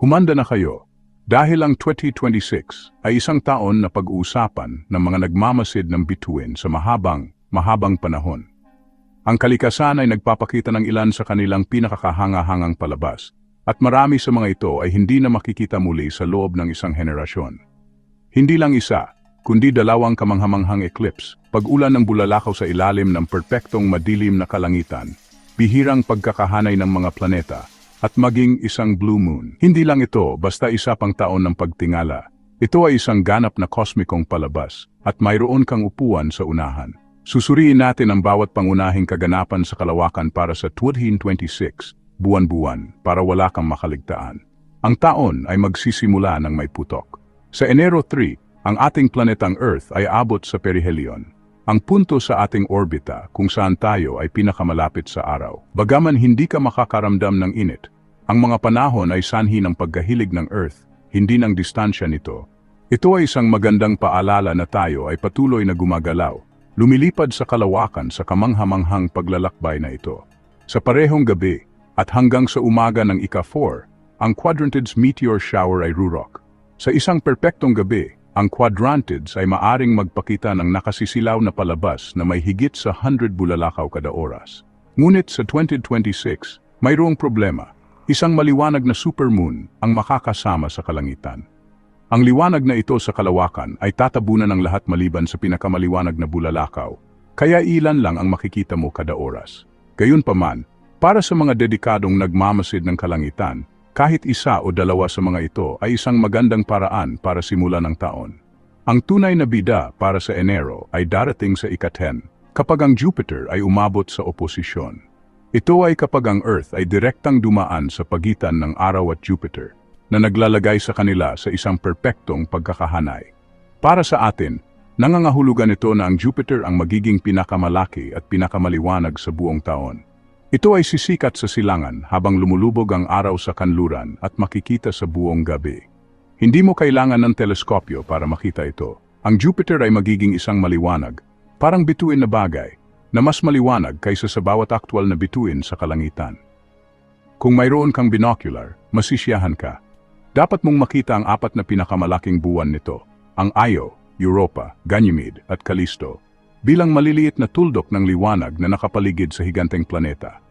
Humanda na kayo dahil ang 2026 ay isang taon na pag-uusapan ng mga nagmamasid ng bituin sa mahabang, mahabang panahon. Ang kalikasan ay nagpapakita ng ilan sa kanilang pinakakahanga-hangang palabas at marami sa mga ito ay hindi na makikita muli sa loob ng isang henerasyon. Hindi lang isa, kundi dalawang kamanghamanghang eclipse, pag-ulan ng bulalakaw sa ilalim ng perpektong madilim na kalangitan, bihirang pagkakahanay ng mga planeta, at maging isang blue moon. Hindi lang ito basta isa pang taon ng pagtingala. Ito ay isang ganap na kosmikong palabas at mayroon kang upuan sa unahan. Susuriin natin ang bawat pangunahing kaganapan sa kalawakan para sa 2026, buwan-buwan, para wala kang makaligtaan. Ang taon ay magsisimula ng may putok. Sa Enero 3, ang ating planetang Earth ay abot sa perihelion. Ang punto sa ating orbita kung saan tayo ay pinakamalapit sa araw. Bagaman hindi ka makakaramdam ng init, ang mga panahon ay sanhi ng pagkahilig ng Earth, hindi ng distansya nito. Ito ay isang magandang paalala na tayo ay patuloy na gumagalaw, lumilipad sa kalawakan sa kamanghamanghang paglalakbay na ito. Sa parehong gabi, at hanggang sa umaga ng ika-4, ang Quadrantids meteor shower ay rurok. Sa isang perpektong gabi, ang quadrantids ay maaring magpakita ng nakasisilaw na palabas na may higit sa 100 bulalakaw kada oras. Ngunit sa 2026, mayroong problema. Isang maliwanag na supermoon ang makakasama sa kalangitan. Ang liwanag na ito sa kalawakan ay tatabunan ng lahat maliban sa pinakamaliwanag na bulalakaw, kaya ilan lang ang makikita mo kada oras. Gayunpaman, para sa mga dedikadong nagmamasid ng kalangitan, kahit isa o dalawa sa mga ito ay isang magandang paraan para simulan ng taon. Ang tunay na bida para sa Enero ay darating sa ika-10 kapag ang Jupiter ay umabot sa oposisyon. Ito ay kapag ang Earth ay direktang dumaan sa pagitan ng Araw at Jupiter na naglalagay sa kanila sa isang perpektong pagkakahanay. Para sa atin, nangangahulugan ito na ang Jupiter ang magiging pinakamalaki at pinakamaliwanag sa buong taon. Ito ay sisikat sa silangan habang lumulubog ang araw sa kanluran at makikita sa buong gabi. Hindi mo kailangan ng teleskopyo para makita ito. Ang Jupiter ay magiging isang maliwanag, parang bituin na bagay, na mas maliwanag kaysa sa bawat aktwal na bituin sa kalangitan. Kung mayroon kang binocular, masisiyahan ka. Dapat mong makita ang apat na pinakamalaking buwan nito, ang Io, Europa, Ganymede at Callisto, bilang maliliit na tuldok ng liwanag na nakapaligid sa higanteng planeta.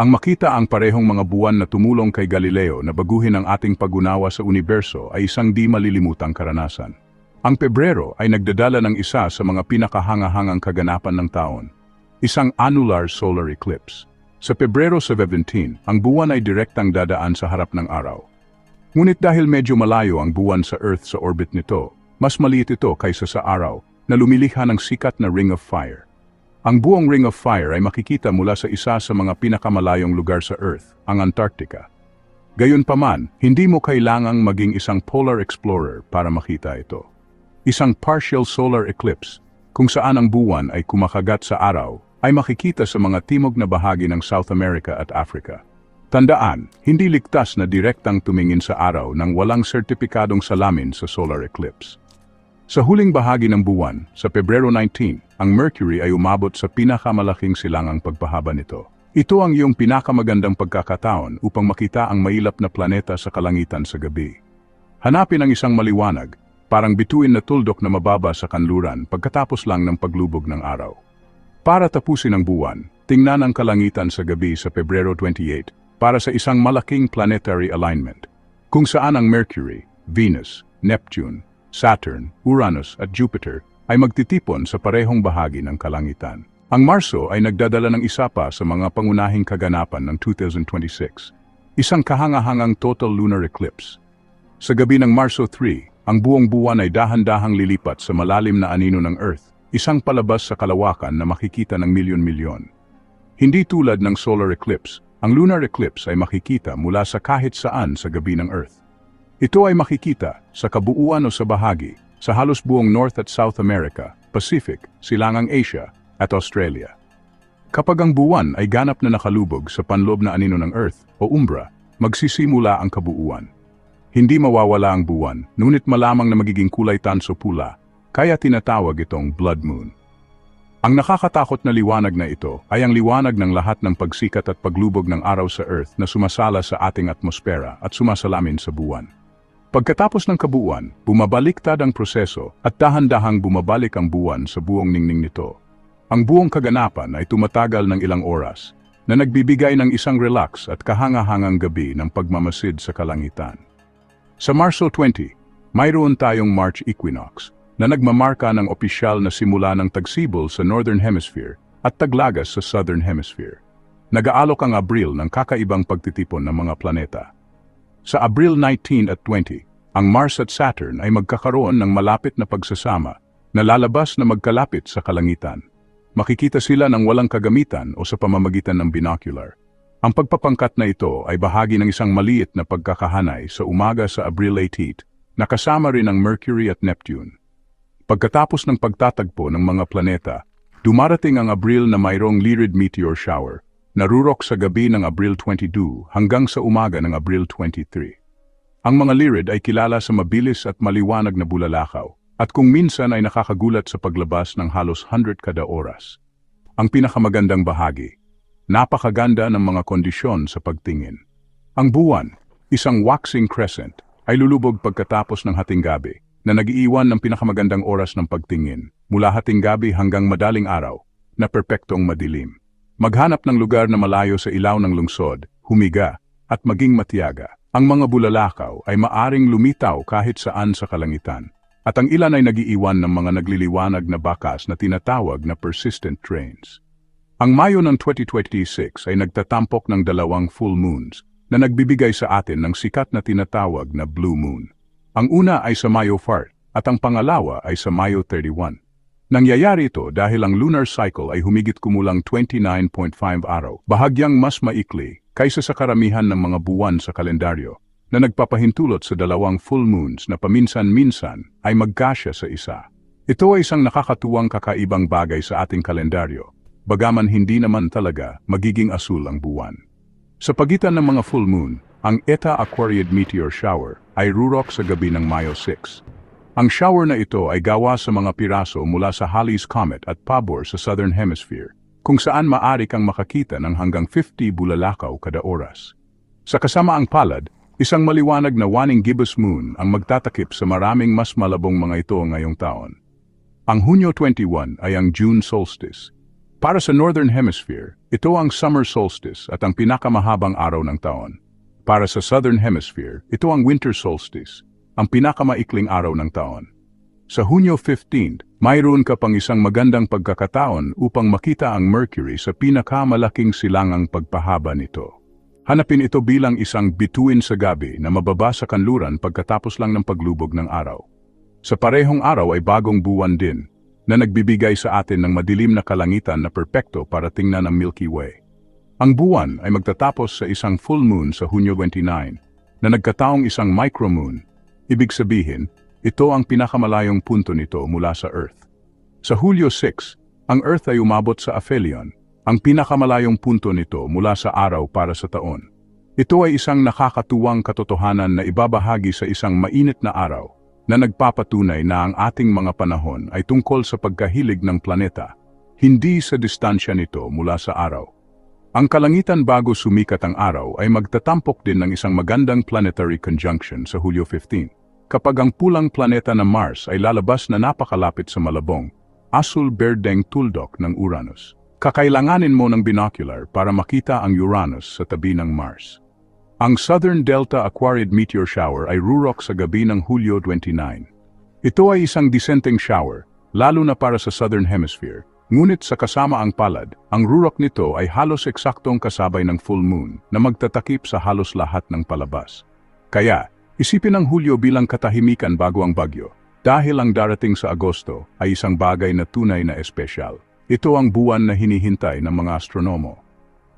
Ang makita ang parehong mga buwan na tumulong kay Galileo na baguhin ang ating pag-unawa sa universo ay isang di malilimutang karanasan. Ang Pebrero ay nagdadala ng isa sa mga pinakahanga-hangang kaganapan ng taon, isang annular solar eclipse. Sa Pebrero 17, ang buwan ay direktang dadaan sa harap ng araw. Ngunit dahil medyo malayo ang buwan sa Earth sa orbit nito, mas maliit ito kaysa sa araw na lumilikha ng sikat na Ring of Fire. Ang buong Ring of Fire ay makikita mula sa isa sa mga pinakamalayong lugar sa Earth, ang Antarctica. Gayunpaman, hindi mo kailangang maging isang polar explorer para makita ito. Isang partial solar eclipse, kung saan ang buwan ay kumakagat sa araw, ay makikita sa mga timog na bahagi ng South America at Africa. Tandaan, hindi ligtas na direktang tumingin sa araw nang walang sertipikadong salamin sa solar eclipse. Sa huling bahagi ng buwan, sa Pebrero 19, ang Mercury ay umabot sa pinakamalaking silangang pagpahaba nito. Ito ang iyong pinakamagandang pagkakataon upang makita ang mailap na planeta sa kalangitan sa gabi. Hanapin ang isang maliwanag, parang bituin na tuldok na mababa sa kanluran pagkatapos lang ng paglubog ng araw. Para tapusin ang buwan, tingnan ang kalangitan sa gabi sa Pebrero 28 para sa isang malaking planetary alignment, kung saan ang Mercury, Venus, Neptune, Saturn, Uranus at Jupiter ay magtitipon sa parehong bahagi ng kalangitan. Ang Marso ay nagdadala ng isa pa sa mga pangunahing kaganapan ng 2026, isang kahangahangang total lunar eclipse. Sa gabi ng Marso 3, ang buong buwan ay dahan-dahang lilipat sa malalim na anino ng Earth, isang palabas sa kalawakan na makikita ng milyon-milyon. Hindi tulad ng solar eclipse, ang lunar eclipse ay makikita mula sa kahit saan sa gabi ng Earth. Ito ay makikita sa kabuuan o sa bahagi sa halos buong North at South America, Pacific, Silangang Asia at Australia. Kapag ang buwan ay ganap na nakalubog sa panloob na anino ng Earth o umbra, magsisimula ang kabuuan. Hindi mawawala ang buwan, ngunit malamang na magiging kulay tanso pula, kaya tinatawag itong blood moon. Ang nakakatakot na liwanag na ito ay ang liwanag ng lahat ng pagsikat at paglubog ng araw sa Earth na sumasala sa ating atmosfera at sumasalamin sa buwan. Pagkatapos ng kabuuan, bumabaliktad ang proseso at dahan-dahang bumabalik ang buwan sa buong ningning nito. Ang buong kaganapan ay tumatagal ng ilang oras na nagbibigay ng isang relax at kahanga-hangang gabi ng pagmamasid sa kalangitan. Sa Marso 20, mayroon tayong March equinox na nagmamarka ng opisyal na simula ng tagsibol sa Northern Hemisphere at taglagas sa Southern Hemisphere. Nag-aalok ang Abril ng kakaibang pagtitipon ng mga planeta. Sa Abril 19 at 20, ang Mars at Saturn ay magkakaroon ng malapit na pagsasama na lalabas na magkalapit sa kalangitan. Makikita sila ng walang kagamitan o sa pamamagitan ng binocular. Ang pagpapangkat na ito ay bahagi ng isang maliit na pagkakahanay sa umaga sa Abril 18 na kasama rin ang Mercury at Neptune. Pagkatapos ng pagtatagpo ng mga planeta, dumarating ang Abril na mayroong Lyrid meteor shower narurok sa gabi ng Abril 22 hanggang sa umaga ng Abril 23. Ang mga Lyrid ay kilala sa mabilis at maliwanag na bulalakaw at kung minsan ay nakakagulat sa paglabas ng halos 100 kada oras. Ang pinakamagandang bahagi, napakaganda ng mga kondisyon sa pagtingin. Ang buwan, isang waxing crescent, ay lulubog pagkatapos ng hating gabi na nagiiwan ng pinakamagandang oras ng pagtingin mula hating gabi hanggang madaling araw na perpektong madilim. Maghanap ng lugar na malayo sa ilaw ng lungsod, humiga, at maging matiyaga. Ang mga bulalakaw ay maaring lumitaw kahit saan sa kalangitan, at ang ilan ay nagiiwan ng mga nagliliwanag na bakas na tinatawag na persistent trains. Ang Mayo ng 2026 ay nagtatampok ng dalawang full moons na nagbibigay sa atin ng sikat na tinatawag na blue moon. Ang una ay sa Mayo 4 at ang pangalawa ay sa Mayo 31. Nangyayari ito dahil ang lunar cycle ay humigit kumulang 29.5 araw, bahagyang mas maikli kaysa sa karamihan ng mga buwan sa kalendaryo, na nagpapahintulot sa dalawang full moons na paminsan-minsan ay magkasya sa isa. Ito ay isang nakakatuwang kakaibang bagay sa ating kalendaryo, bagaman hindi naman talaga magiging asul ang buwan. Sa pagitan ng mga full moon, ang Eta Aquariid meteor shower ay rurok sa gabi ng Mayo 6. Ang shower na ito ay gawa sa mga piraso mula sa Halley's Comet at Pabor sa Southern Hemisphere, kung saan maari kang makakita ng hanggang 50 bulalakaw kada oras. Sa kasamaang palad, isang maliwanag na waning gibbous moon ang magtatakip sa maraming mas malabong mga ito ngayong taon. Ang Hunyo 21 ay ang June solstice. Para sa Northern Hemisphere, ito ang summer solstice at ang pinakamahabang araw ng taon. Para sa Southern Hemisphere, ito ang winter solstice ang pinakamaikling araw ng taon. Sa Hunyo 15, mayroon ka pang isang magandang pagkakataon upang makita ang Mercury sa pinakamalaking silangang pagpahaba nito. Hanapin ito bilang isang bituin sa gabi na mababa sa kanluran pagkatapos lang ng paglubog ng araw. Sa parehong araw ay bagong buwan din na nagbibigay sa atin ng madilim na kalangitan na perpekto para tingnan ang Milky Way. Ang buwan ay magtatapos sa isang full moon sa Hunyo 29 na nagkataong isang micromoon Ibig sabihin, ito ang pinakamalayong punto nito mula sa Earth. Sa Hulyo 6, ang Earth ay umabot sa aphelion, ang pinakamalayong punto nito mula sa araw para sa taon. Ito ay isang nakakatuwang katotohanan na ibabahagi sa isang mainit na araw na nagpapatunay na ang ating mga panahon ay tungkol sa pagkahilig ng planeta, hindi sa distansya nito mula sa araw. Ang kalangitan bago sumikat ang araw ay magtatampok din ng isang magandang planetary conjunction sa Hulyo 15 kapag ang pulang planeta na Mars ay lalabas na napakalapit sa malabong, asul-berdeng tuldok ng Uranus. Kakailanganin mo ng binocular para makita ang Uranus sa tabi ng Mars. Ang Southern Delta Aquarid Meteor Shower ay rurok sa gabi ng Hulyo 29. Ito ay isang disenteng shower, lalo na para sa Southern Hemisphere, ngunit sa kasama ang palad, ang rurok nito ay halos eksaktong kasabay ng full moon na magtatakip sa halos lahat ng palabas. Kaya, Isipin ang Hulyo bilang katahimikan bago ang bagyo, dahil ang darating sa Agosto ay isang bagay na tunay na espesyal. Ito ang buwan na hinihintay ng mga astronomo.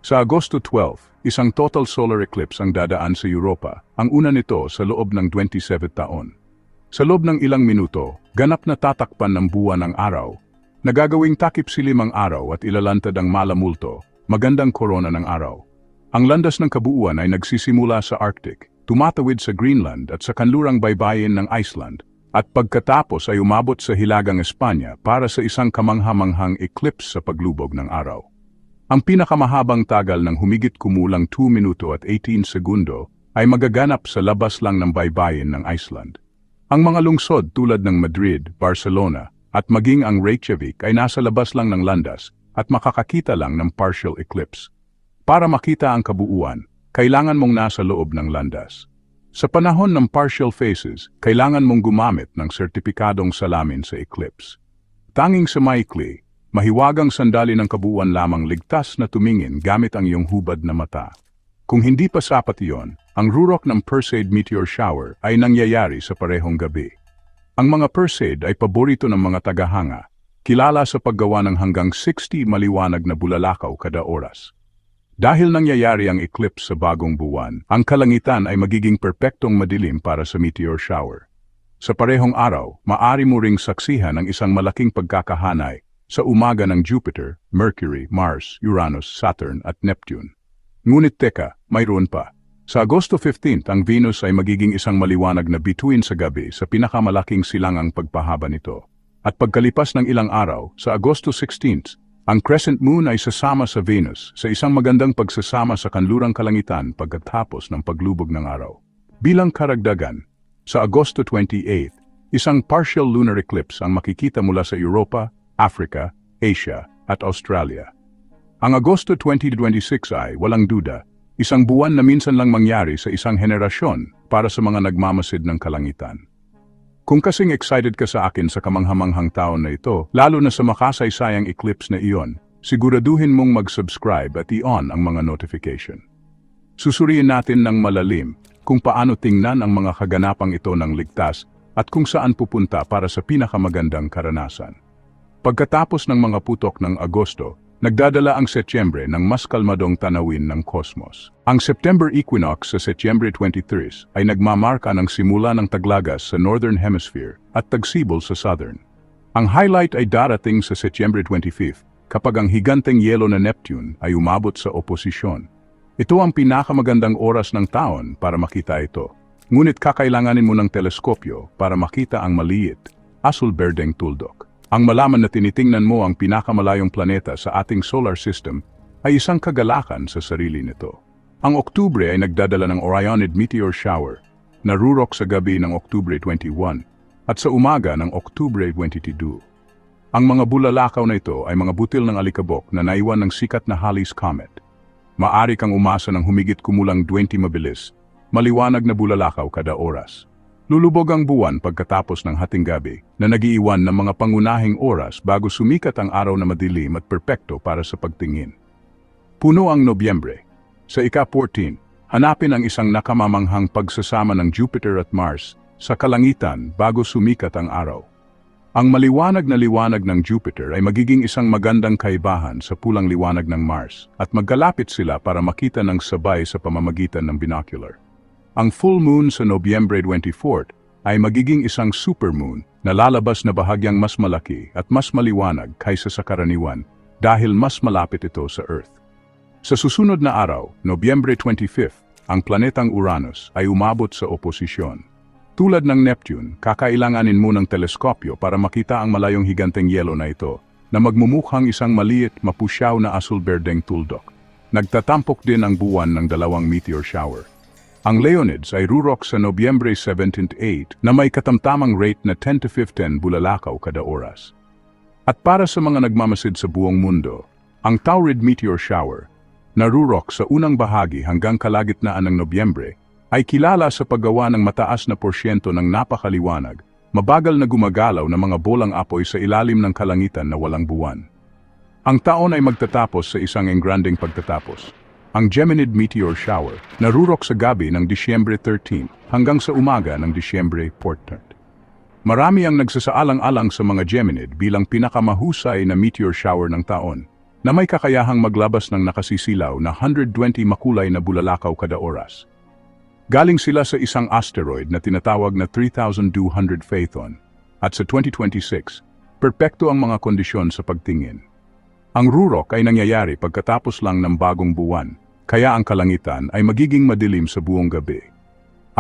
Sa Agosto 12, isang total solar eclipse ang dadaan sa Europa, ang una nito sa loob ng 27 taon. Sa loob ng ilang minuto, ganap na tatakpan ng buwan ang araw, nagagawing takip silim ang araw at ilalantad ang malamulto, magandang korona ng araw. Ang landas ng kabuuan ay nagsisimula sa Arctic, tumatawid sa Greenland at sa kanlurang baybayin ng Iceland at pagkatapos ay umabot sa Hilagang Espanya para sa isang kamanghamanghang eclipse sa paglubog ng araw. Ang pinakamahabang tagal ng humigit kumulang 2 minuto at 18 segundo ay magaganap sa labas lang ng baybayin ng Iceland. Ang mga lungsod tulad ng Madrid, Barcelona, at maging ang Reykjavik ay nasa labas lang ng landas at makakakita lang ng partial eclipse. Para makita ang kabuuan, kailangan mong nasa loob ng landas. Sa panahon ng partial phases, kailangan mong gumamit ng sertipikadong salamin sa eclipse. Tanging sa maikli, mahiwagang sandali ng kabuuan lamang ligtas na tumingin gamit ang iyong hubad na mata. Kung hindi pa sapat iyon, ang rurok ng Perseid meteor shower ay nangyayari sa parehong gabi. Ang mga Perseid ay paborito ng mga tagahanga, kilala sa paggawa ng hanggang 60 maliwanag na bulalakaw kada oras. Dahil nangyayari ang eclipse sa bagong buwan, ang kalangitan ay magiging perpektong madilim para sa meteor shower. Sa parehong araw, maari mo ring saksihan ang isang malaking pagkakahanay sa umaga ng Jupiter, Mercury, Mars, Uranus, Saturn at Neptune. Ngunit teka, mayroon pa. Sa Agosto 15 ang Venus ay magiging isang maliwanag na bituin sa gabi sa pinakamalaking silangang pagpahaba nito. At pagkalipas ng ilang araw, sa Agosto 16, ang crescent moon ay sasama sa Venus sa isang magandang pagsasama sa kanlurang kalangitan pagkatapos ng paglubog ng araw. Bilang karagdagan, sa Agosto 28, isang partial lunar eclipse ang makikita mula sa Europa, Africa, Asia at Australia. Ang Agosto 2026 ay, walang duda, isang buwan na minsan lang mangyari sa isang henerasyon para sa mga nagmamasid ng kalangitan. Kung kasing excited ka sa akin sa kamanghamanghang taon na ito, lalo na sa makasaysayang eclipse na iyon, siguraduhin mong mag-subscribe at i-on ang mga notification. Susuriin natin ng malalim kung paano tingnan ang mga kaganapang ito ng ligtas at kung saan pupunta para sa pinakamagandang karanasan. Pagkatapos ng mga putok ng Agosto, Nagdadala ang Setyembre ng mas kalmadong tanawin ng kosmos. Ang September equinox sa Setyembre 23 ay nagmamarka ng simula ng taglagas sa Northern Hemisphere at tagsibol sa Southern. Ang highlight ay darating sa Setyembre 25 kapag ang higanteng yelo na Neptune ay umabot sa oposisyon. Ito ang pinakamagandang oras ng taon para makita ito. Ngunit kakailanganin mo ng teleskopyo para makita ang maliit, asul-berdeng tuldok. Ang malaman na tinitingnan mo ang pinakamalayong planeta sa ating solar system ay isang kagalakan sa sarili nito. Ang Oktubre ay nagdadala ng Orionid meteor shower na rurok sa gabi ng Oktubre 21 at sa umaga ng Oktubre 22. Ang mga bulalakaw na ito ay mga butil ng alikabok na naiwan ng sikat na Halley's Comet. Maari kang umasa ng humigit kumulang 20 mabilis, maliwanag na bulalakaw kada oras. Lulubog ang buwan pagkatapos ng hating gabi na nagiiwan ng mga pangunahing oras bago sumikat ang araw na madilim at perpekto para sa pagtingin. Puno ang Nobyembre. Sa ika-14, hanapin ang isang nakamamanghang pagsasama ng Jupiter at Mars sa kalangitan bago sumikat ang araw. Ang maliwanag na liwanag ng Jupiter ay magiging isang magandang kaibahan sa pulang liwanag ng Mars at magkalapit sila para makita ng sabay sa pamamagitan ng binocular. Ang full moon sa Nobyembre 24 ay magiging isang supermoon na lalabas na bahagyang mas malaki at mas maliwanag kaysa sa karaniwan dahil mas malapit ito sa Earth. Sa susunod na araw, Nobyembre 25, ang planetang Uranus ay umabot sa oposisyon. Tulad ng Neptune, kakailanganin mo ng teleskopyo para makita ang malayong higanteng yelo na ito na magmumukhang isang maliit mapusyaw na asul-berdeng tuldok. Nagtatampok din ang buwan ng dalawang meteor shower. Ang Leonids ay rurok sa Nobyembre 17-8 na may katamtamang rate na 10 to 15 bulalakaw kada oras. At para sa mga nagmamasid sa buong mundo, ang Taurid meteor shower, na rurok sa unang bahagi hanggang kalagitnaan ng Nobyembre, ay kilala sa paggawa ng mataas na porsyento ng napakaliwanag, mabagal na gumagalaw na mga bolang apoy sa ilalim ng kalangitan na walang buwan. Ang taon ay magtatapos sa isang engranding pagtatapos ang Geminid meteor shower na rurok sa gabi ng Disyembre 13 hanggang sa umaga ng Disyembre 14. Marami ang nagsasaalang-alang sa mga Geminid bilang pinakamahusay na meteor shower ng taon na may kakayahang maglabas ng nakasisilaw na 120 makulay na bulalakaw kada oras. Galing sila sa isang asteroid na tinatawag na 3200 Phaethon at sa 2026, perpekto ang mga kondisyon sa pagtingin. Ang rurok ay nangyayari pagkatapos lang ng bagong buwan kaya ang kalangitan ay magiging madilim sa buong gabi.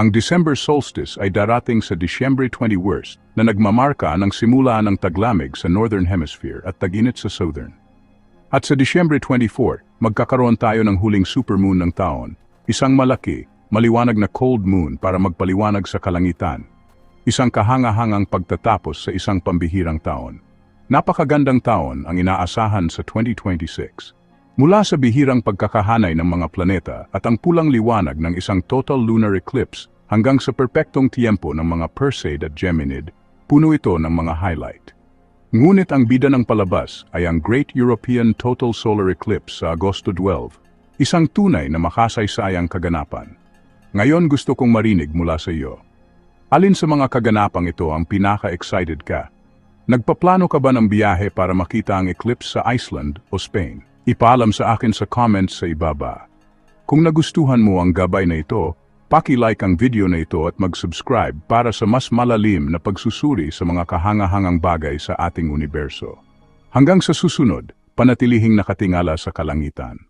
Ang December solstice ay darating sa Disyembre 21 na nagmamarka ng simula ng taglamig sa Northern Hemisphere at taginit sa Southern. At sa Disyembre 24, magkakaroon tayo ng huling supermoon ng taon, isang malaki, maliwanag na cold moon para magpaliwanag sa kalangitan. Isang kahanga-hangang pagtatapos sa isang pambihirang taon. Napakagandang taon ang inaasahan sa 2026. Mula sa bihirang pagkakahanay ng mga planeta at ang pulang liwanag ng isang total lunar eclipse hanggang sa perpektong tiyempo ng mga Perseid at Geminid, puno ito ng mga highlight. Ngunit ang bida ng palabas ay ang Great European Total Solar Eclipse sa Agosto 12, isang tunay na makasaysayang kaganapan. Ngayon gusto kong marinig mula sa iyo. Alin sa mga kaganapang ito ang pinaka-excited ka? Nagpaplano ka ba ng biyahe para makita ang eclipse sa Iceland o Spain? Ipaalam sa akin sa comments sa ibaba. Kung nagustuhan mo ang gabay na ito, paki-like ang video na ito at mag-subscribe para sa mas malalim na pagsusuri sa mga kahanga-hangang bagay sa ating universo. Hanggang sa susunod, panatilihing nakatingala sa kalangitan.